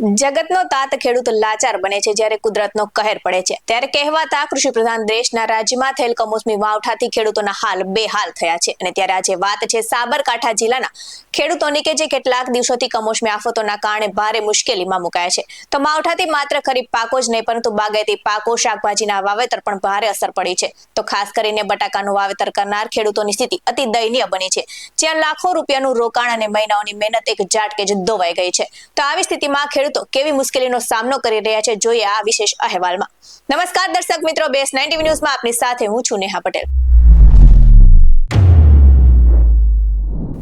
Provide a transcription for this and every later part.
જગતનો તાત ખેડૂત લાચાર બને છે જ્યારે કુદરતનો કહેર પડે છે. ત્યારે કહેવાતા કૃષિ પ્રધાન દેશના રાજ્યમાં થયેલ કમોસમી વાવઠાથી ખેડૂતોના હાલ બેહાલ થયા છે. અને ત્યારે આજે વાત છે સાબરકાંઠા જિલ્લાના ખેડૂતોની કે જે કેટલાક દિવસોથી કમોસમી આફતોના કારણે ભારે મુશ્કેલીમાં મુકાયા છે. તો માવઠાથી માત્ર ખરીફ પાકો જ નહીં, પરંતુ બાગાયતી પાકો, શાકભાજીના વાવેતર પણ ભારે અસર પડી છે. તો ખાસ કરીને બટાકાનું વાવેતર કરનાર ખેડૂતોની સ્થિતિ અતિ દયનીય બની છે, જ્યાં લાખો રૂપિયાનું રોકાણ અને મહિનાઓની મહેનત એક ઝાટકે જ ધોવાઈ ગઈ છે. તો આવી સ્થિતિમાં ખેડૂતો કેવી મુશ્કેલીનો સામનો કરી રહ્યા છે જોઈએ આ વિશેષ અહેવાલમાં. નમસ્કાર દર્શક મિત્રો, બેસ નાઇન્ટી ન્યૂઝમાં આપની સાથે હું છું નેહા પટેલ.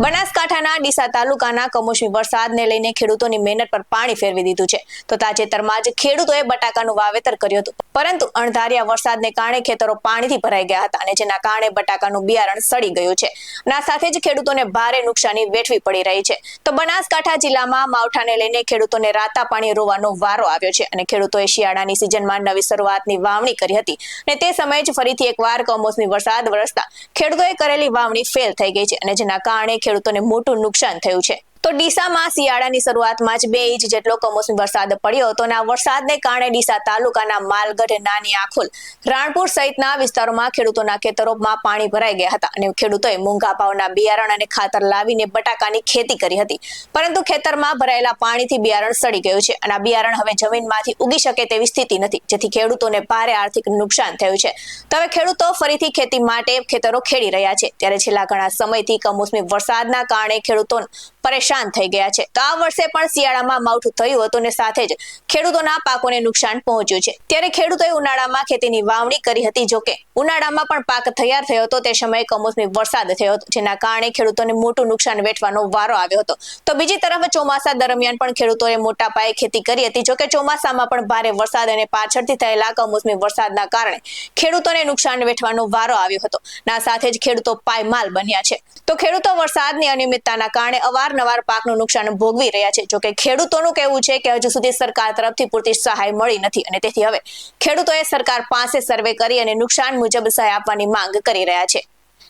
બનાસકાંઠાના ડીસા તાલુકાના કમોસમી વરસાદને લઈને ખેડૂતોની મહેનત પર પાણી ફેરવી દીધું છે. તો તાજેતરમાં જ ખેડૂતોએ બટાકાનું વાવેતર કર્યું હતું. પરંતુ અણધાર્યા વરસાદને કારણે ખેતરો પાણીથી ભરાઈ ગયા હતા અને જેના કારણે બટાકાનું બિયારણ સડી ગયું છે. અને આ સાથે જ ખેડૂતોને ભારે નુકસાની વેઠવી પડી રહી છે. તો બનાસકાંઠા જિલ્લામાં માવઠાને લઈને ખેડૂતોને રાતા પાણી રોવાનો વારો આવ્યો છે અને ખેડૂતોએ શિયાળાની સિઝનમાં નવી શરૂઆતની વાવણી કરી હતી. અને તે સમયે જ ફરીથી એકવાર કમોસમી વરસાદ વરસતા ખેડૂતોએ કરેલી વાવણી ફેલ થઈ ગઈ છે અને જેના કારણે ખેડૂતોને મોટું નુકસાન થયું છે. તો ડીસામાં શિયાળાની શરૂઆતમાં જ બે ઇંચ જેટલો કમોસમી વરસાદ પડ્યો હતો અને આ વરસાદને કારણે ડીસા તાલુકાના માલગઢ, નાની આખોલ, રાણપુર સહિતના વિસ્તારોમાં ખેડૂતોના ખેતરોમાં પાણી ભરાઈ ગયા હતા અને ખેડૂતોએ મોંઘા ભાવના બિયારણ અને ખાતર લાવીને બટાકાની ખેતી કરી હતી. પરંતુ ખેતરમાં ભરાયેલા પાણીથી બિયારણ સડી ગયું છે અને આ બિયારણ હવે જમીનમાંથી ઉગી શકે તેવી સ્થિતિ નથી, જેથી ખેડૂતોને ભારે આર્થિક નુકસાન થયું છે. તો હવે ખેડૂતો ફરીથી ખેતી માટે ખેતરો ખેડી રહ્યા છે. ત્યારે છેલ્લા ઘણા સમયથી કમોસમી વરસાદના કારણે ખેડૂતો પરેશાન થઈ ગયા છે. તો આ વર્ષે પણ શિયાળામાં માવઠું થયું હતું અને સાથે જ ખેડૂતોના પાકોને નુકસાન પહોંચ્યું છે. ત્યારે ખેડૂતોએ ઉનાળામાં ખેતીની વાવણી કરી હતી. જોકે ઉનાળામાં પણ પાક તૈયાર થયો હતો. તે સમયે કમોસમી વરસાદ થયો હતો, જેના કારણે ખેડૂતોને મોટું નુકસાન વેઠવાનો વારો આવ્યો હતો. તો બીજી તરફ ચોમાસા દરમિયાન પણ ખેડૂતોએ મોટા પાયે ખેતી કરી હતી. જોકે ચોમાસામાં પણ ભારે વરસાદ અને પાછળથી થયેલા કમોસમી વરસાદના કારણે ખેડૂતોને નુકસાન વેઠવાનો વારો આવ્યો હતો. ના સાથે જ ખેડૂતો પાયમાલ બન્યા છે. તો ખેડૂતો વરસાદની અનિયમિતતાના કારણે અવારનવાર પાકનું નુકસાન ભોગવી રહ્યા છે. જોકે ખેડૂતોનું કહેવું છે કે હજુ સુધી સરકાર તરફથી પૂરતી સહાય મળી નથી અને તેથી હવે ખેડૂતોએ સરકાર પાસે સર્વે કરી અને નુકસાન મુજબ સહાય આપવાની માંગ કરી રહ્યા છે.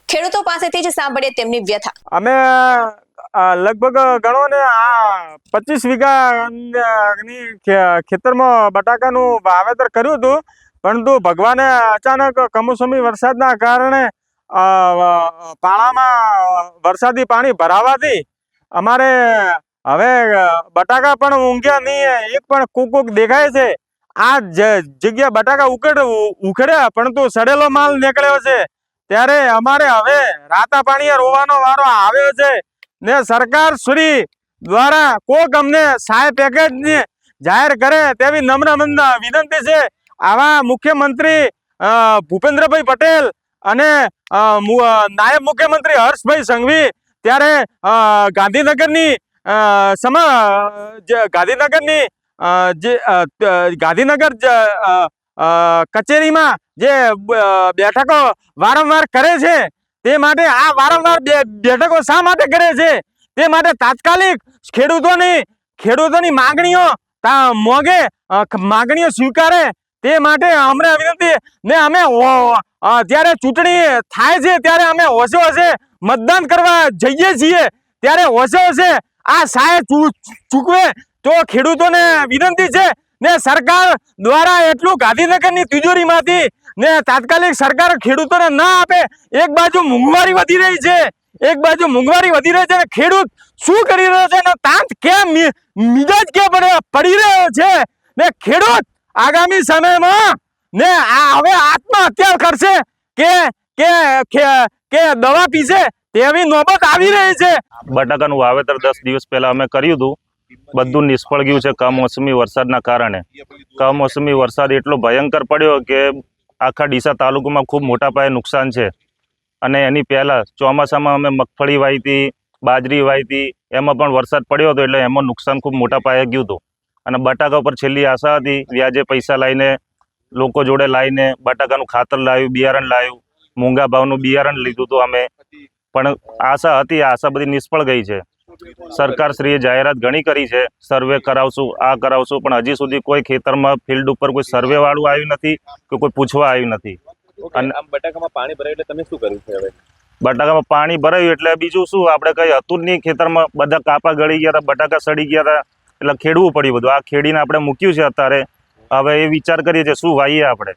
ખેડૂતો પાસેથી જ સાંભળીએ તેમની વ્યથા. અમે લગભગ ગણો ને આ પચીસ વીઘા ની ખેતરમાં બટાકાનું વાવેતર કર્યું હતું. પરંતુ ભગવાને અચાનક કમોસમી વરસાદના કારણે પાળામાં વરસાદી પાણી ભરાવાથી અમારે, હવે, બટાકા પણ ઊંઘ્યા નહીં એક પણ કુક કુક દેખાય છે. આ જગ્યા બટાકા ઉકળ ઉખડ્યા, પરંતુ સડેલો માલ નીકળ્યો છે. ત્યારે અમારે હવે રાતા પાણીએ રોવાનો વારો આવ્યો છે ને સરકાર શ્રી દ્વારા કોક અમને સહાય પેકેજ ને જાહેર કરે તેવી નમ્ર વિનંતી છે. આવા મુખ્યમંત્રી ભૂપેન્દ્રભાઈ પટેલ અને નાયબ મુખ્યમંત્રી હર્ષભાઈ સંઘવી ત્યારે ગાંધીનગરની સમ ગાંધીનગરની જે ગાંધીનગર કચેરીમાં જે બેઠકો વારંવાર કરે છે, તે માટે આ વારંવાર બેઠકો શા માટે કરે છે? તે માટે તાત્કાલિક ખેડૂતોની ખેડૂતોની માગણીઓ મોગે માગણીઓ સ્વીકારે, તે માટે અમને વિનંતી ને અમે જ્યારે ચૂંટણી થાય છે, ત્યારે અમે હોશે હોશે મતદાન કરવા જઈએ છીએ, ત્યારે હોશે હોશે આ સહાય ચૂકવે તો ખેડૂતોને વિનંતી છે ને સરકાર દ્વારા એટલું ગાંધીનગરની તિજોરીમાંથી ને તાત્કાલિક સરકાર ખેડૂતોને ના આપે, એક બાજુ મોંઘવારી વધી રહી છે, એક બાજુ મોંઘવારી વધી રહી છે અને ખેડૂત શું કરી રહ્યો છે અને તાંત કેમ મિજાજ કેમ પડી રહ્યો છે ને ખેડૂત આગામી સમયમાં ને આ હવે આત્મહત્યા કરશે કે કે, કે- દવા પીશે તેવી નોબત આવી રહી છે. બટાકાનું વાવેતર દસ દિવસ પહેલા અમે કર્યું હતું. બધું નિષ્ફળ ગયું છે કમોસમી વરસાદના કારણે. કમોસમી વરસાદ એટલો ભયંકર પડ્યો કે આખા ડીસા તાલુકામાં ખૂબ મોટા પાયે નુકસાન છે. અને એની પહેલાં ચોમાસામાં અમે મગફળી વાવી હતી, બાજરી વાવી હતી, એમાં પણ વરસાદ પડ્યો હતો એટલે એમાં નુકસાન ખૂબ મોટા પાયે ગયું હતું. અને બટાકા પર છેલ્લી આશા હતી, વ્યાજે પૈસા લાવીને લોકો જોડે લાવીને બટાકાનું ખાતર લાવ્યું, બિયારણ લાવ્યું. મોંઘા ભાવનું બિયારણ લીધું હતું અમે. પણ આશા હતી આશા બધી નિષ્ફળ ગઈ છે. સરકારશ્રીએ જાહેરાત ઘણી કરી છે. સર્વે કરાવશું આ કરાવશું પણ હજી સુધી કોઈ ખેતરમાં ફિલ્ડ ઉપર કોઈ સર્વે વાળું આવ્યું નથી કે કોઈ પૂછવા આવ્યું નથી. અને- બટાકામાં પાણી ભરાયું એટલે તમે શું કર્યું છે હવે? બટાકામાં પાણી ભરાયું એટલે બીજું શું? આપણે કઈ હતું જ નહીં ખેતરમાં. બધા કાપા ગળી ગયા હતા બટાકા સડી ગયા હતા. એટલે ખેડવું પડ્યું બધું. આ ખેડીને આપણે મૂક્યું છે અત્યારે. હવે એ વિચાર કરીએ છીએ શું વાઈએ આપણે?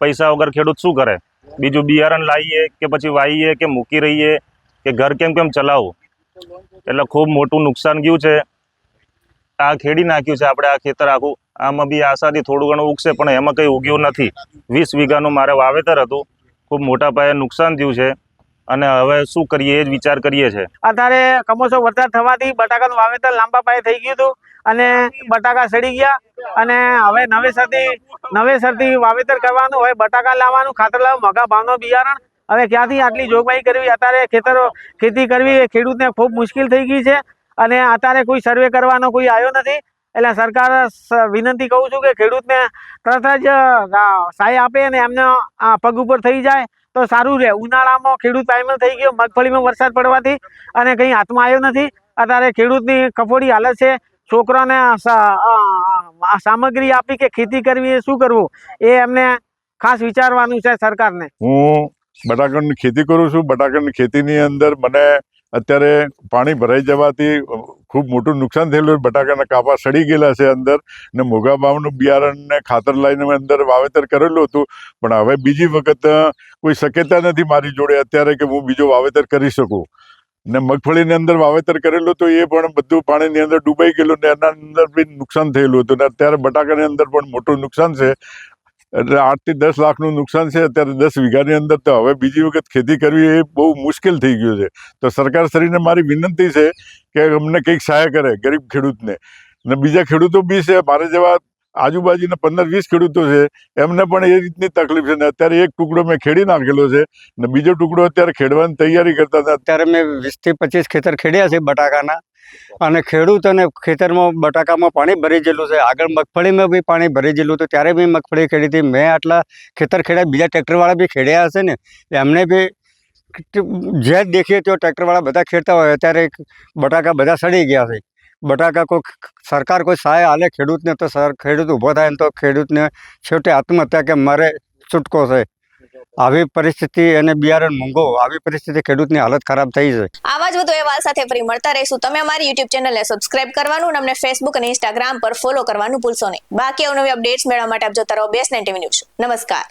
પૈસા વગર ખેડૂત શું કરે? બીજું બિયારણ લાવીએ કે પછી વાઈએ કે મૂકી રહીએ કે ઘર કેમ કેમ ચલાવવું એટલે ખૂબ મોટું નુકસાન ગયું છે. આ ખેડી નાખ્યું છે આપણે, આ ખેતર આખું. આમાં બી આશાથી થોડું ઘણું ઉગશે, પણ એમાં કંઈ ઉગ્યું નથી. વીસ વીઘાનું મારે વાવેતર હતું. ખૂબ મોટા પાયે નુકસાન થયું છે. અને હવે શું કરીએ, એ જ વિચાર કરીએ છીએ અત્યારે કમોસો વરસાદ થવાથી બટાકાનું વાવેતર લાંબા પાયે થઈ ગયું હતું અને બટાકા સડી ગયા અને હવે નવેસરથી નવેસરથી વાવેતર કરવાનું, હવે બટાકા લાવવાનું, ખાતર લાવવાનું મોંઘા ભાવનું બિયારણ. હવે ક્યાંથી આટલી જોગવાઈ કરવી? અત્યારે ખેતરો, ખેતી કરવી એ ખેડૂતને ખૂબ મુશ્કેલ થઈ ગઈ છે અને અત્યારે કોઈ સર્વે કરવાનો કોઈ આવ્યો નથી. એટલે સરકાર વિનંતી કહું છું કે ખેડૂતને તરત જ સહાય આપે અને એમને પગ ઉપર થઈ જાય. તો સારું રહે. ઉનાળામાં ખેડૂત પાયમલ થઈ ગયો. મગફળીમાં વરસાદ પડવાથી અને કંઈ હાથમાં આવ્યો નથી. અત્યારે ખેડૂતની કફોડી હાલત છે. છોકરાને સામગ્રી આપી કે ખેતી કરવી એ શું કરવું? એ એમને ખાસ વિચારવાનું છે સરકારને. હું બટાકાની ખેતી કરું છું. બટાકાની ખેતીની અંદર મને અત્યારે પાણી ભરાઈ જવાથી ખૂબ મોટું નુકસાન થયેલું. બટાકાના કાપા સડી ગયેલા છે અંદર ને મોઘા ભાવનું બિયારણ ને ખાતર લઈને અંદર વાવેતર કરેલું હતું. પણ હવે બીજી વખત કોઈ શક્યતા નથી મારી જોડે અત્યારે કે હું બીજો વાવેતર કરી શકું. ને મગફળીની અંદર વાવેતર કરેલું તો એ પણ બધું પાણીની અંદર ડૂબાઈ ગયેલું ને એના અંદર બી નુકસાન થયેલું હતું. ને અત્યારે બટાકાની અંદર પણ મોટું નુકસાન છે. એટલે આઠથી દસ લાખનું નુકસાન છે, અત્યારે દસ વીઘાની અંદર તો હવે બીજી વખત ખેતી કરવી એ બહુ મુશ્કેલ થઈ ગયું છે. તો સરકાર શ્રીને મારી વિનંતી છે કે અમને કંઈક સહાય કરે ગરીબ ખેડૂતને. ને બીજા ખેડૂતો બી છે, મારે જેવા આજુબાજુના પંદર વીસ ખેડૂતો છે, એમને પણ એ રીતની તકલીફ છે. ને અત્યારે એક ટુકડો મેં ખેડી નાખેલો છે, ને બીજો ટુકડો અત્યારે ખેડવાની તૈયારી કરતા હતા. અત્યારે મેં વીસથી પચીસ ખેતર ખેડ્યા છે બટાકાના. અને ખેડૂત અને ખેતરમાં બટાકામાં પાણી ભરી ગયેલું છે. આગળ મગફળીમાં બી પાણી ભરી ગયેલું હતું, ત્યારે બી મગફળી ખેડી હતી. મેં આટલા ખેતર ખેડ્યા, બીજા ટ્રેક્ટરવાળા બી ખેડ્યા હશે ને એમને બી જે દેખીએ તો ટ્રેક્ટરવાળા બધા ખેડતા હોય, અત્યારે બટાકા બધા સડી ગયા છે. બટાકા કોઈ સરકાર કોઈ સહાય હાલે ખેડૂતને, તો સર, ખેડૂત ઊભો થાય ને તો ખેડૂતને છેવટે આત્મહત્યા કે મારે છૂટકો છે. આવી પરિસ્થિતિ અને બિયારણ મોંઘો, આવી પરિસ્થિતિ ખેડૂતની હાલત ખરાબ થઈ છે. આવા જ વધુ અહેવાલ સાથે ફરી મળતા રહીશું. તમે અમારી યુટ્યુબ ચેનલને સબસ્ક્રાઇબ કરવાનું અને અમને ફેસબુક અને ઇન્સ્ટાગ્રામ પર ફોલો કરવાનું ભૂલશો નહીં. બાકી અવનવી અપડેટ્સ મેળવવા માટે આપ જોતા રહો બેસ ટીવી ન્યૂઝ નમસ્કાર.